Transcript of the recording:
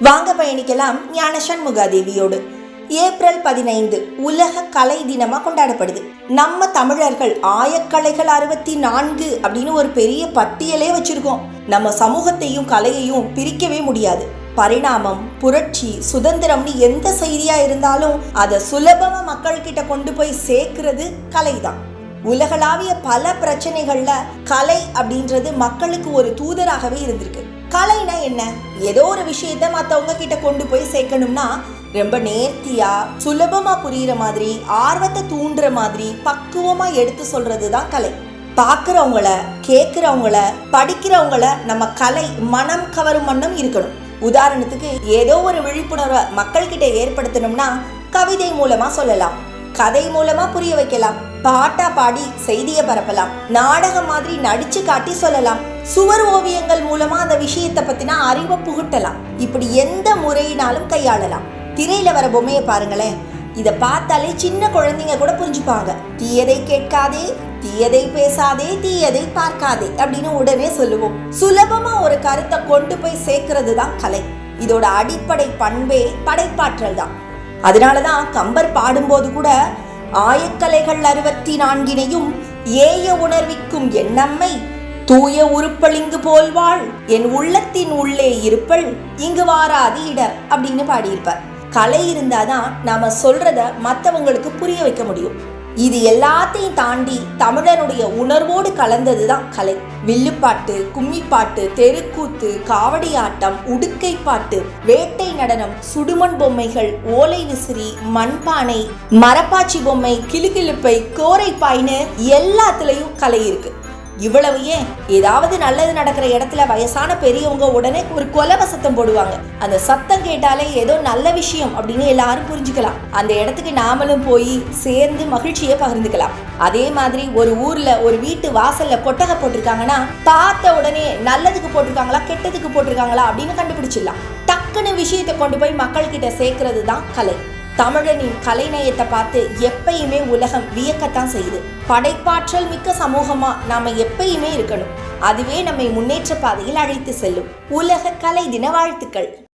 வாங்க பயணிக்கலாம் ஞான சண்முகாதேவியோடு ஏப்ரல் பதினைந்து உலக கலை தினமாக கொண்டாடப்படுது. நம்ம தமிழர்கள் ஆயக்கலைகள் அறுபத்தி நான்கு அப்படின்னு ஒரு பெரிய பட்டியலே வச்சிருக்கோம். நம்ம சமூகத்தையும் கலையையும் பிரிக்கவே முடியாது. பரிணாமம் புரட்சி சுதந்திரம்னு எந்த செய்தியா இருந்தாலும் அதை சுலபமா மக்கள் கிட்ட கொண்டு போய் சேர்க்கிறது கலைதான். உலகளாவிய பல பிரச்சனைகள்ல கலை அப்படின்றது மக்களுக்கு ஒரு தூதராகவே இருந்திருக்கு. கலைனா என்ன? ஏதோ ஒரு விஷயத்த மற்றவங்க கிட்ட கொண்டு போய் சேர்க்கணும்னா ரொம்ப நேர்த்தியா சுலபமா புரியுற மாதிரி ஆர்வத்தை தூண்டுற மாதிரி பக்குவமா எடுத்து சொல்றது தான் கலை. பார்க்குறவங்கள கேட்குறவங்கள படிக்கிறவங்கள நம்ம கலை மனம் கவரும் வண்ணம் இருக்கணும். உதாரணத்துக்கு ஏதோ ஒரு விழிப்புணர்வை மக்கள்கிட்ட ஏற்படுத்தணும்னா கவிதை மூலமா சொல்லலாம். கதை மூலமா புரிய வைக்கலாம். பாட்டா பாடி செய்தியை பரப்பலாம். நாடகம் மாதிரி நடிச்சு காட்டி சொல்லலாம். சுவர் ஓவியங்கள் மூலமா அந்த விஷயத்தை பத்தின அறிவை புகட்டலாம். இப்படி எந்த முறையினாலும் கையாளலாம். திரையில வர பொம்மையை பாருங்களேன். இதை பார்த்தாலே சின்ன குழந்தைங்க கூட புரிஞ்சுப்பாங்க. தீயதை கேட்காதே தீயதை பேசாதே தீயதை பார்க்காதே அப்படின்னு உடனே சொல்லுவோம். சுலபமா ஒரு கருத்தை கொண்டு போய் சேர்க்கறது தான் கலை. இதோட அடிப்படை பண்பே படைப்பாற்றல் தான். அதனாலதான் கம்பர் பாடும்போது கூட ஆயக்கலைகள் அறுபத்தி நான்கினையும் ஏய உணர்விக்கும் எண்ணம்மை தூய உருப்பளிங்கு போல்வாள் என் உள்ளத்தின் உள்ளே இருப்பள் இங்கு வாராது இடர் அப்படின்னு பாடியிருப்பார். கலை இருந்தாதான் நாம சொல்றத மற்றவங்களுக்கு புரிய வைக்க முடியும். இது எல்லாத்தையும் தாண்டி தமிழனுடைய உணர்வோடு கலந்தது தான் கலை. வில்லுப்பாட்டு கும்மிப்பாட்டு தெருக்கூத்து காவடி ஆட்டம் உடுக்கை பாட்டு வேட்டை நடனம் சுடுமண் பொம்மைகள் ஓலை விசிறி மண்பானை மரப்பாச்சி பொம்மை கிளுகிளுப்பை கோரைப்பாய்னு எல்லாத்துலயும் கலை இருக்கு. இவ்வளவு ஏன்? ஏதாவது நல்லது நடக்கிற இடத்துல வயசான பெரியவங்க உடனே ஒரு கொலவ சத்தம் போடுவாங்க. அந்த சத்தம் கேட்டாலே ஏதோ நல்ல விஷயம் அப்படின்னு எல்லாரும் புரிஞ்சுக்கலாம். அந்த இடத்துக்கு நாமளும் போய் சேர்ந்து மகிழ்ச்சியை பகிர்ந்துக்கலாம். அதே மாதிரி ஒரு ஊர்ல ஒரு வீட்டு வாசல்ல கொட்டகை போட்டிருக்காங்கன்னா பார்த்த உடனே நல்லதுக்கு போட்டிருக்காங்களா கெட்டதுக்கு போட்டிருக்காங்களா அப்படின்னு கண்டுபிடிச்சிடலாம். டக்குன்னு விஷயத்தை கொண்டு போய் மக்கள் கிட்ட சேர்க்கறது தான் கலை. தமிழனின் கலைநயத்தை பார்த்து எப்பயுமே உலகம் வியக்கத்தான் செய்யுது. படைப்பாற்றல் மிக்க சமூகமா நாம எப்பயுமே இருக்கணும். அதுவே நம்மை முன்னேற்ற பாதையில் அழைத்து செல்லும். உலக கலை தின வாழ்த்துக்கள்.